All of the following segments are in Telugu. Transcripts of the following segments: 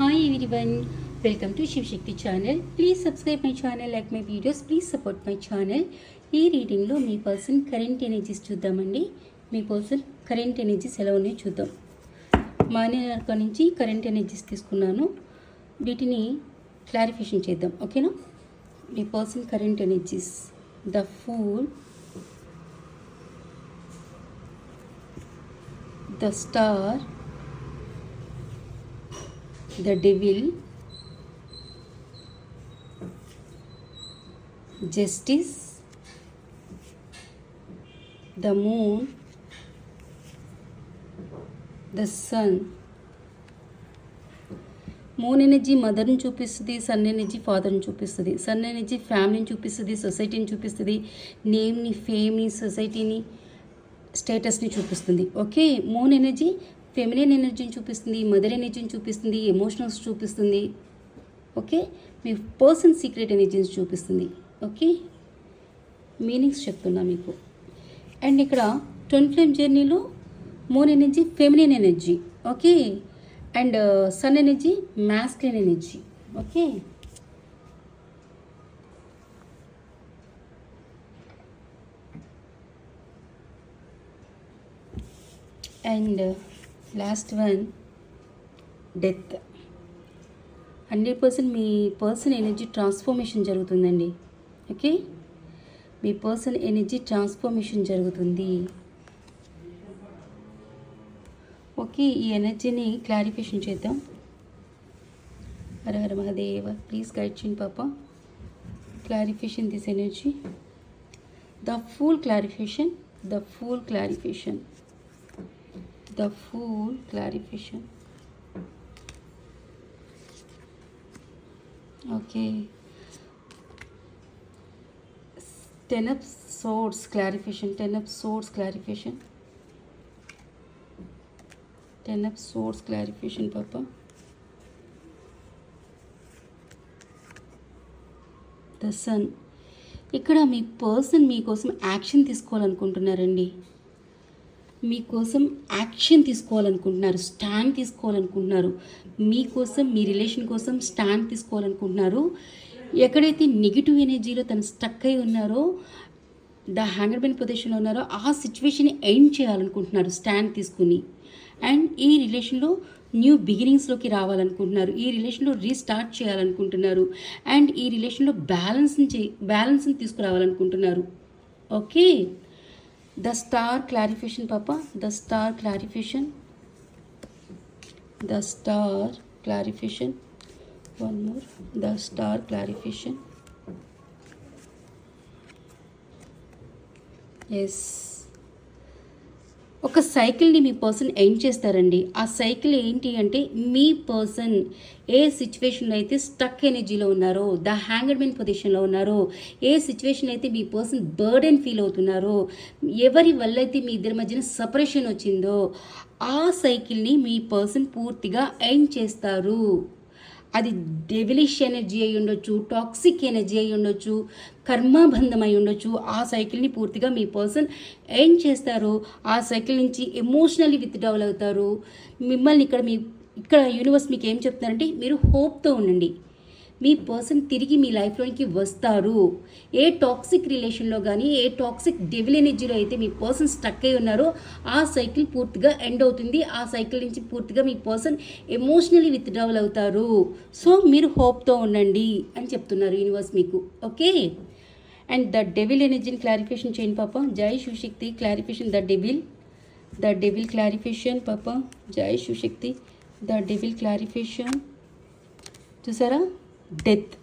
Hi everyone welcome to Shivashakti channel please subscribe my channel like my videos please support my channel ఈ రీడింగ్లో మీ పర్సన్ కరెంట్ ఎనర్జీస్ చూద్దామండి. మీ పర్సన్ కరెంట్ ఎనర్జీస్ ఎలా ఉన్నాయో చూద్దాం. మాన్యనర్క నుంచి కరెంట్ ఎనర్జీస్ తీసుకున్నాను. వీటిని క్లారిఫికేషన్ చేద్దాం ఓకేనా మీ person current energies the fool the star the devil justice the moon the sun. Moon energy మదర్ని చూపిస్తుంది సన్ ఎనర్జీ ఫాదర్ని చూపిస్తుంది. సన్ ఎనర్జీ ఫ్యామిలీని చూపిస్తుంది సొసైటీని చూపిస్తుంది. నేమ్ని ఫేమ్ని సొసైటీని స్టేటస్ని చూపిస్తుంది. ఓకే? మూన్ ఎనర్జీ ఫెమిలియన్ ఎనర్జీని చూపిస్తుంది మదర్ ఎనర్జీని చూపిస్తుంది ఎమోషనల్స్ చూపిస్తుంది. ఓకే మీ పర్సన్ సీక్రెట్ ఎనర్జీని చూపిస్తుంది. ఓకే మీనింగ్స్ చెప్తున్నా మీకు. అండ్ ఇక్కడ ట్వెన్ ఫ్లేమ్ జర్నీలో moon energy feminine energy okay and sun energy masculine energy okay and last one death. Hundred percent me person energy transformation జరుగుతుందండి. ఓకే? మీ పర్సన్ ఎనర్జీ ట్రాన్స్ఫర్మేషన్ జరుగుతుంది. ఓకే ఈ ఎనర్జీని క్లారిఫికేషన్ చేద్దాం. హర హర మహాదేవ ప్లీజ్ గైడ్ చేయండి పాప. Clarification this energy. The full clarification the full clarification. The full clarification okay ten of swords clarification ten of swords clarification ten of swords clarification papa the sun ఇక్కడ మీ పర్సన్ మీకోసం యాక్షన్ తీసుకోవాలనుకుంటున్నారండి మీకోసం యాక్షన్ తీసుకోవాలనుకుంటున్నారు స్టాండ్ తీసుకోవాలనుకుంటున్నారు. మీకోసం మీ రిలేషన్ కోసం స్టాండ్ తీసుకోవాలనుకుంటున్నారు. ఎక్కడైతే నెగిటివ్ ఎనర్జీలో తను స్టక్ అయి ఉన్నారో ద హ్యాంగర్ బెన్ పొజిషన్లో ఉన్నారో ఆ సిచ్యువేషన్ ఎండ్ చేయాలనుకుంటున్నారు స్టాండ్ తీసుకుని. అండ్ ఈ రిలేషన్లో న్యూ బిగినింగ్స్లోకి రావాలనుకుంటున్నారు. ఈ రిలేషన్లో రీస్టార్ట్ చేయాలనుకుంటున్నారు. అండ్ ఈ రిలేషన్లో బ్యాలెన్స్ని చే బ్యాలెన్స్ని తీసుకురావాలనుకుంటున్నారు. Okay? The star clarification papa. The star clarification. The star clarification. One more. The star clarification. Yes ఒక సైకిల్ని మీ పర్సన్ ఎండ్ చేస్తారండి. ఆ సైకిల్ ఏంటి అంటే మీ పర్సన్ ఏ సిచ్యువేషన్లో అయితే స్టక్ ఎనర్జీలో ఉన్నారో ద హ్యాంగర్ మెన్ పొజిషన్లో ఉన్నారో ఏ సిచ్యువేషన్ అయితే మీ పర్సన్ బర్డెన్ ఫీల్ అవుతున్నారో ఎవరి వల్ల అయితే మీ ఇద్దరి మధ్యన సపరేషన్ వచ్చిందో ఆ సైకిల్ని మీ పర్సన్ పూర్తిగా ఎండ్ చేస్తారు. అది డెవిలిష్ ఎనర్జీ అయి ఉండొచ్చు టాక్సిక్ ఎనర్జీ అయి ఉండొచ్చు కర్మబంధం అయి ఉండొచ్చు. ఆ సైకిల్ని పూర్తిగా మీ పర్సన్ ఏం చేస్తారు ఆ సైకిల్ నుంచి ఎమోషనల్లీ విత్డ్రావల్ అవుతారు. మిమ్మల్ని ఇక్కడ మీ ఇక్కడ యూనివర్స్ మీకు ఏం చెప్తున్నారంటే మీరు హోప్తో ఉండండి. మీ పర్సన్ తిరిగి మీ లైఫ్లోనికి వస్తారు. ఏ టాక్సిక్ రిలేషన్లో కానీ ఏ టాక్సిక్ డెవిల్ ఎనర్జీలో అయితే మీ పర్సన్ స్టక్ అయి ఉన్నారో ఆ సైకిల్ పూర్తిగా ఎండ్ అవుతుంది. ఆ సైకిల్ నుంచి పూర్తిగా మీ పర్సన్ ఎమోషనలీ విత్డ్రావల్ అవుతారు. సో మీరు హోప్తో ఉండండి అని చెప్తున్నారు యూనివర్స్ మీకు. ఓకే? అండ్ ద డెవిల్ ఎనర్జీని క్లారిఫికేషన్ చేయండి పాప. జై Shivashakti clarification the devil. The devil clarification పాప. జై శివశక్తి ద డెవిల్ క్లారిఫికేషన్. చూసారా? డెత్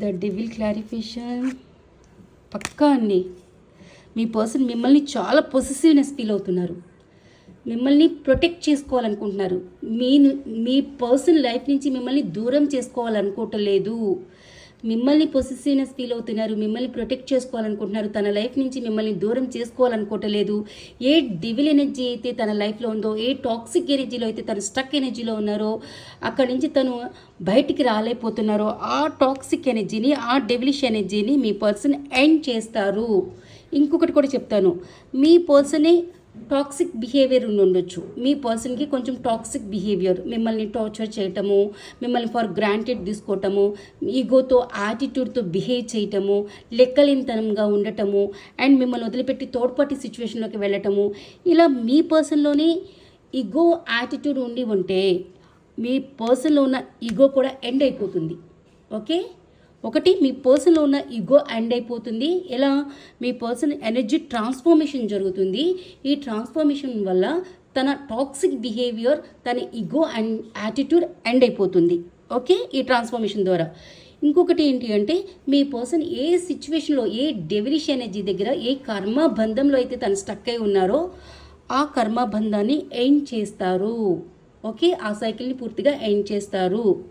ద డెవిల్ క్లారిఫికేషన్ పక్కా అండి మీ పర్సన్ మిమ్మల్ని చాలా పొసెసివ్నెస్ ఫీల్ అవుతున్నారు. మిమ్మల్ని ప్రొటెక్ట్ చేసుకోవాలనుకుంటున్నారు. మీ మీ పర్సన్ లైఫ్ నుంచి మిమ్మల్ని దూరం చేసుకోవాలనుకోవటం లేదు. మిమ్మల్ని పొసెసివ్నెస్ ఫీల్ అవుతున్నారు మిమ్మల్ని ప్రొటెక్ట్ చేసుకోవాలనుకుంటున్నారు తన లైఫ్ నుంచి మిమ్మల్ని దూరం చేసుకోవాలనుకోవటం లేదు ఏ డివిల్ ఎనర్జీ అయితే తన లైఫ్లో ఉందో ఏ టాక్సిక్ ఎనర్జీలో అయితే తను స్టక్ ఎనర్జీలో ఉన్నారో అక్కడి నుంచి తను బయటికి రాలేకపోతున్నారో ఆ టాక్సిక్ ఎనర్జీని ఆ డెవిలిష్ ఎనర్జీని మీ పర్సన్ ఎండ్ చేస్తారు. ఇంకొకటి కూడా చెప్తాను. మీ పర్సనే టాక్సిక్ బిహేవియర్ ఉండొచ్చు. మీ పర్సన్కి కొంచెం టాక్సిక్ బిహేవియర్ మిమ్మల్ని టార్చర్ చేయటము మిమ్మల్ని ఫర్ గ్రాంటెడ్ తీసుకోవటము ఈగోతో యాటిట్యూడ్తో బిహేవ్ చేయటము లెక్కలేనితనంగా ఉండటము అండ్ మిమ్మల్ని వదిలిపెట్టి తోడ్పాటి సిచ్యువేషన్లోకి వెళ్ళటము ఇలా మీ పర్సన్లోనే ఈగో యాటిట్యూడ్ ఉండి ఉంటే మీ పర్సన్లో ఉన్న ఈగో కూడా ఎండ్ అయిపోతుంది. ఓకే ఒకటి మీ పర్సన్లో ఉన్న ఈగో ఎండ్ అయిపోతుంది. ఎలా? మీ పర్సన్ ఎనర్జీ ట్రాన్స్ఫర్మేషన్ జరుగుతుంది. ఈ ట్రాన్స్ఫర్మేషన్ వల్ల తన టాక్సిక్ బిహేవియర్ తన ఈగో అండ్ యాటిట్యూడ్ ఎండ్ అయిపోతుంది. ఓకే? ఈ ట్రాన్స్ఫర్మేషన్ ద్వారా. ఇంకొకటి ఏంటి అంటే మీ పర్సన్ ఏ సిచ్యువేషన్లో ఏ డెవిలిష్ ఎనర్జీ దగ్గర ఏ కర్మ బంధంలో అయితే తను స్టక్ అయి ఉన్నారో ఆ కర్మ బంధాన్ని ఎండ్ చేస్తారు. ఓకే? ఆ సైకిల్ని పూర్తిగా ఎండ్ చేస్తారు.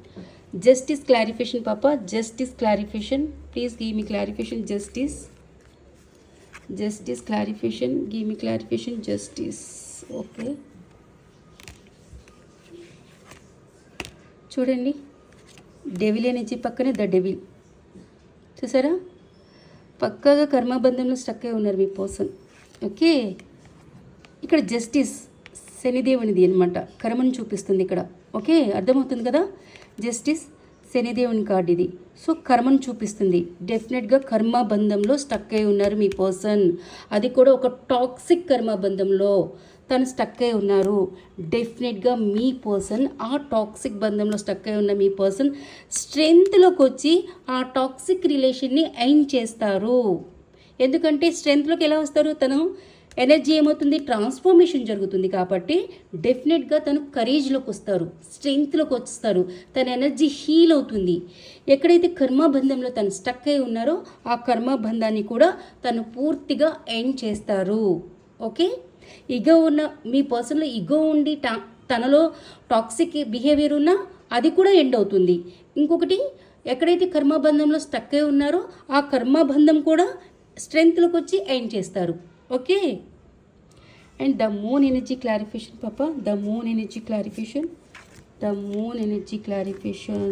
జస్టిస్ క్లారిఫికేషన్ పాప justice clarification please give me me clarification justice justice clarification give me me clarification justice okay చూడండి. డెవిల్ అనేసి పక్కనే ద డెవిల్ చూసారా? పక్కాగా కర్మబంధంలో స్టక్ అయి ఉన్నారు మీ పర్సన్ ఓకే ఇక్కడ జస్టిస్ శనిదేవునిది అనమాట కర్మను చూపిస్తుంది ఇక్కడ. ఓకే? అర్థమవుతుంది కదా? జస్టిస్ శనిదేవుని కార్డు ఇది సో కర్మను చూపిస్తుంది. డెఫినెట్గా కర్మ బంధంలో స్టక్ అయి ఉన్నారు మీ పర్సన్ అది కూడా ఒక టాక్సిక్ కర్మ బంధంలో తను స్టక్ అయి ఉన్నారు. డెఫినెట్గా మీ పర్సన్ ఆ టాక్సిక్ బంధంలో స్టక్ అయి ఉన్న మీ పర్సన్ స్ట్రెంగ్త్లోకి వచ్చి ఆ టాక్సిక్ రిలేషన్ని ఎండ్ చేస్తారు. ఎందుకంటే స్ట్రెంగ్త్లోకి ఎలా వస్తారు తను? ఎనర్జీ ఏమవుతుంది? ట్రాన్స్ఫర్మేషన్ జరుగుతుంది కాబట్టి డెఫినెట్గా తను కరేజ్లోకి వస్తారు స్ట్రెంగ్త్లోకి వస్తారు. తన ఎనర్జీ హీల్ అవుతుంది. ఎక్కడైతే కర్మబంధంలో తను స్టక్ అయి ఉన్నారో ఆ కర్మబంధాన్ని కూడా తను పూర్తిగా ఎండ్ చేస్తారు. ఓకే? ఇగో ఉన్న మీ పర్సన్లో ఇగో ఉండి టా తనలో టాక్సిక్ బిహేవియర్ ఉన్నా అది కూడా ఎండ్ అవుతుంది. ఇంకొకటి ఎక్కడైతే కర్మబంధంలో స్టక్ అయి ఉన్నారో ఆ కర్మబంధం కూడా స్ట్రెంగ్త్లోకి వచ్చి ఎండ్ చేస్తారు. Okay and the moon energy clarification పాప the moon energy clarification the moon energy clarification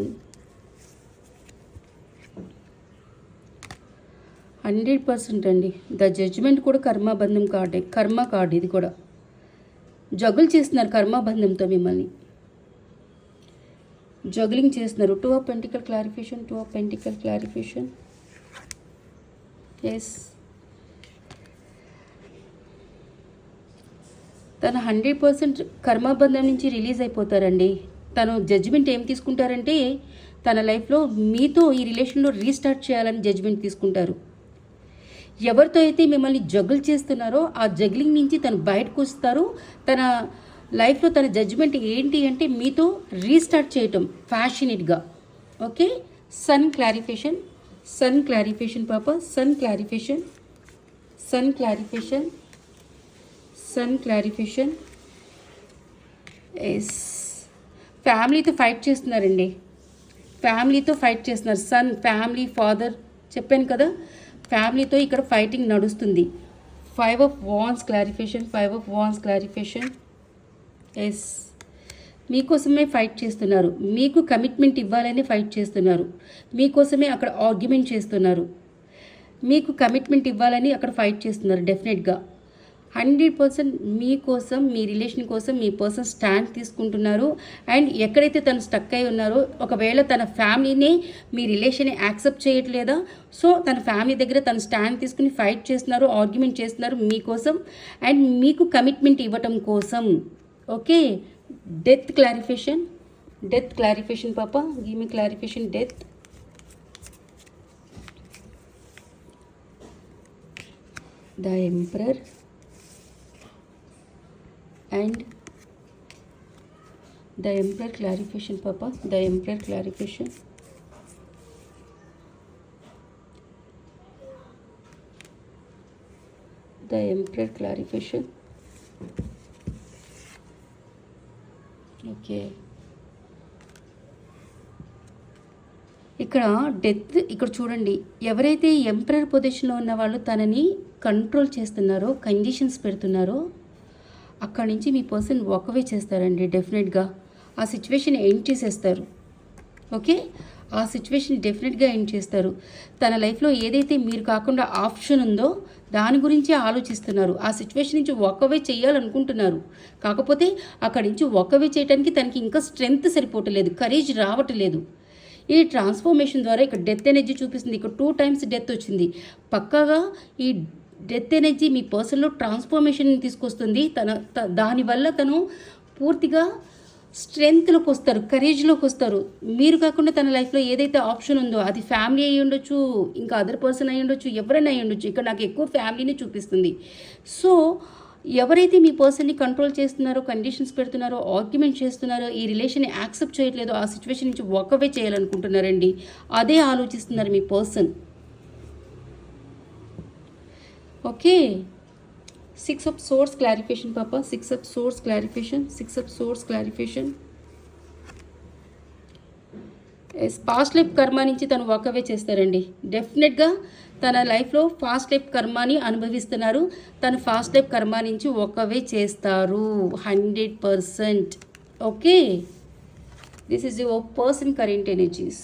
hundred percent అండి. ద జడ్జ్మెంట్ కూడా కర్మబంధం కార్డే కర్మ కార్డ్ ఇది కూడా. జగులు చేస్తున్నారు కర్మబంధంతో మిమ్మల్ని. జగులింగ్ చేస్తున్నారు. Two of pentacle clarification two of pentacle clarification yes తను హండ్రెడ్ పర్సెంట్ కర్మబంధం నుంచి రిలీజ్ అయిపోతారండి. తను జడ్జిమెంట్ ఏం తీసుకుంటారంటే తన లైఫ్లో మీతో ఈ రిలేషన్లో రీస్టార్ట్ చేయాలని జడ్జిమెంట్ తీసుకుంటారు. ఎవరితో అయితే మిమ్మల్ని జగుల్ చేస్తున్నారో ఆ జగ్లింగ్ నుంచి తను బయటకు వస్తారు. తన లైఫ్లో తన జడ్జిమెంట్ ఏంటి అంటే మీతో రీస్టార్ట్ చేయటం ఫ్యాషనేట్గా. Okay? Sun clarification sun clarification పాప sun clarification sun clarification. Sun clarification yes ఫ్యామిలీతో ఫైట్ చేస్తున్నారండి. ఫ్యామిలీతో ఫైట్ చేస్తున్నారు. సన్ ఫ్యామిలీ ఫాదర్ చెప్పాను కదా. ఫ్యామిలీతో ఇక్కడ ఫైటింగ్ నడుస్తుంది. Five of wands clarification five of wands clarification yes మీకోసమే ఫైట్ చేస్తున్నారు. మీకు కమిట్మెంట్ ఇవ్వాలని ఫైట్ చేస్తున్నారు. మీకోసమే అక్కడ ఆర్గ్యుమెంట్ చేస్తున్నారు. మీకు కమిట్మెంట్ ఇవ్వాలని అక్కడ ఫైట్ చేస్తున్నారు డెఫినెట్గా హండ్రెడ్ పర్సెంట్ మీకోసం మీ రిలేషన్ కోసం మీ పర్సన్ స్టాండ్ తీసుకుంటున్నారు. అండ్ ఎక్కడైతే తను స్టక్ అయి ఉన్నారో ఒకవేళ తన ఫ్యామిలీని మీ రిలేషన్ని యాక్సెప్ట్ చేయట్లేదా? సో తన ఫ్యామిలీ దగ్గర తను స్టాండ్ తీసుకుని ఫైట్ చేస్తున్నారు ఆర్గ్యుమెంట్ చేస్తున్నారు మీకోసం అండ్ మీకు కమిట్మెంట్ ఇవ్వటం కోసం. Okay? Death clarification. Death clarification పాప give me clarification death. The emperor. And the emperor clarification papa the emperor clarification the emperor clarification okay ఇక్కడ డెత్ ఇక్కడ చూడండి ఎవరైతే ఎంపరర్ పొజిషన్లో ఉన్న వాళ్ళు తనని కంట్రోల్ చేస్తున్నారో కండిషన్స్ పెడుతున్నారో అక్కడి నుంచి మీ పర్సన్ వాకవే చేస్తారండి డెఫినెట్గా. ఆ సిచ్యువేషన్ ఎండ్ చేసేస్తారు. ఓకే? ఆ సిచ్యువేషన్ డెఫినెట్గా ఎండ్ చేస్తారు. తన లైఫ్లో ఏదైతే మీరు కాకుండా ఆప్షన్ ఉందో దాని గురించే ఆలోచిస్తున్నారు. ఆ సిచ్యువేషన్ నుంచి ఒకవే చేయాలనుకుంటున్నారు. కాకపోతే అక్కడి నుంచి ఒకవే చేయడానికి తనకి ఇంకా స్ట్రెంగ్త్ సరిపోవట్లేదు కరేజ్ రావట్లేదు. ఈ ట్రాన్స్ఫర్మేషన్ ద్వారా ఇక్కడ డెత్ ఎనర్జీ చూపిస్తుంది. ఇక్కడ టూ టైమ్స్ డెత్ వచ్చింది. పక్కాగా ఈ డెత్ ఎనర్జీ మీ పర్సన్లో ట్రాన్స్ఫర్మేషన్ తీసుకొస్తుంది. తన త- దానివల్ల తను పూర్తిగా స్ట్రెంగ్త్లోకి వస్తారు కరేజ్లోకి వస్తారు. మీరు కాకుండా తన లైఫ్లో ఏదైతే ఆప్షన్ ఉందో అది ఫ్యామిలీ అయి ఉండొచ్చు ఇంకా అదర్ పర్సన్ అయి ఉండొచ్చు ఎవరైనా అయి ఉండొచ్చు. ఇక్కడ నాకు ఎక్కువ ఫ్యామిలీని చూపిస్తుంది. సో ఎవరైతే మీ పర్సన్ని కంట్రోల్ చేస్తున్నారో కండిషన్స్ పెడుతున్నారో ఆర్గ్యుమెంట్ చేస్తున్నారో ఈ రిలేషన్ని యాక్సెప్ట్ చేయట్లేదో ఆ సిచ్యువేషన్ నుంచి వాకవే చేయాలనుకుంటున్నారండి. అదే ఆలోచిస్తున్నారు మీ person. Okay. Six of swords clarification పాప six of swords clarification six of swords clarification fast past life కర్మ నుంచి తను వాకవే చేస్తారండి. డెఫినెట్గా తన లైఫ్లో ఫాస్ట్ లైఫ్ కర్మాని అనుభవిస్తున్నారు. తను ఫాస్ట్ లైఫ్ కర్మ నుంచి ఒకవే చేస్తారు. Hundred percent okay this is your person current energies